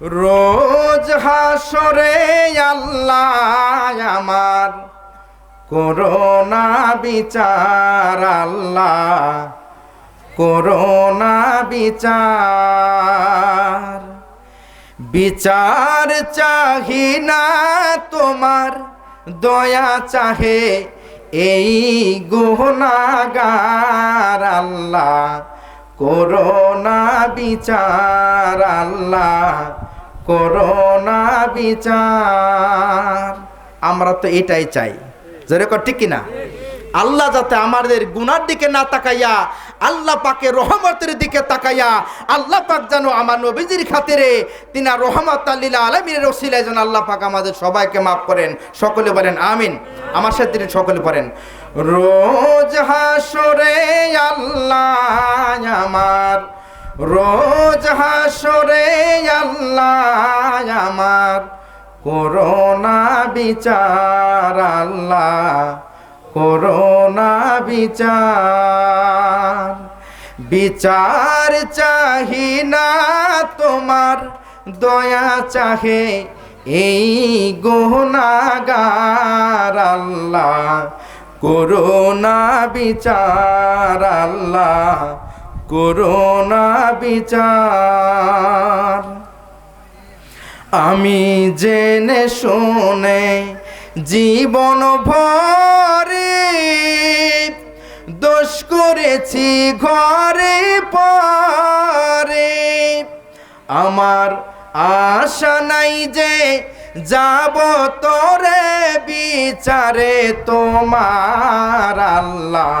রোজ হাসরে আল্লাহ আমার, করোনা বিচার আল্লাহ, করোনা বিচার। বিচার চাহি না তোমার, দয়া চাহে এই গুহনাগার আল্লাহ, করোনা বিচার আল্লাহ করোনা বিচার। আমরা তো এটাই চাই। যেরকম ঠিক কিনা? আল্লাহ যাতে আমাদের গুনার দিকে না তাকাইয়া, আল্লাহ পাকে রহমতের দিকে তাকাইয়া, আল্লাহ পাক যেন আমার নবীজির খাতিরে তিনা রহমত আল্লিল্লা আলমীর রসিলায় যেন আল্লাহ পাক আমাদের সবাইকে মাফ করেন, সকলে বলেন আমিন। আমার সাথে তিনি সকলে পড়েন রোজ হাসরে আল্লাহ আমার রোজ হাসরে আল্লাহ আমার করোনা বিচার, আল্লাহ করোনা বিচার। বিচার চাহি না তোমার, দয়া চাহে এই গহনাগার আল্লাহ করোনা বিচার, আল্লাহ করোনা বিচার। আমি জেনে শুনে জীবন ভরে দোষ করেছি ঘরে পরে। আমার আশা নাই যে যাব তোরে বিচারে। তোমার আল্লাহ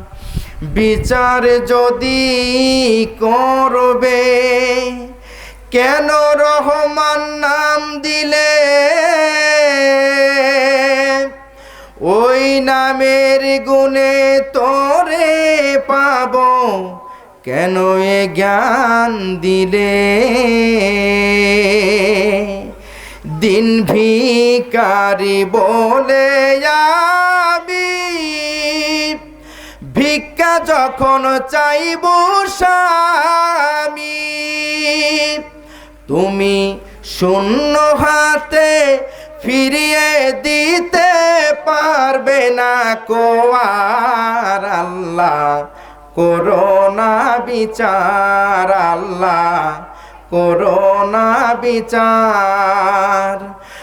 বিচার যদি করবে, কেন রহমান নাম দিলে? ওই নামের গুণে তোরে পাব, কেন এ জ্ঞান দিলে? দিন ভিকারি বলে যাবি যখন চাইব স্বামী, তুমি শূন্য হাতে ফিরিয়ে দিতে পারবে না কোয়ার আল্লাহ। করোনা বিচার, আল্লাহ। করোনা বিচার।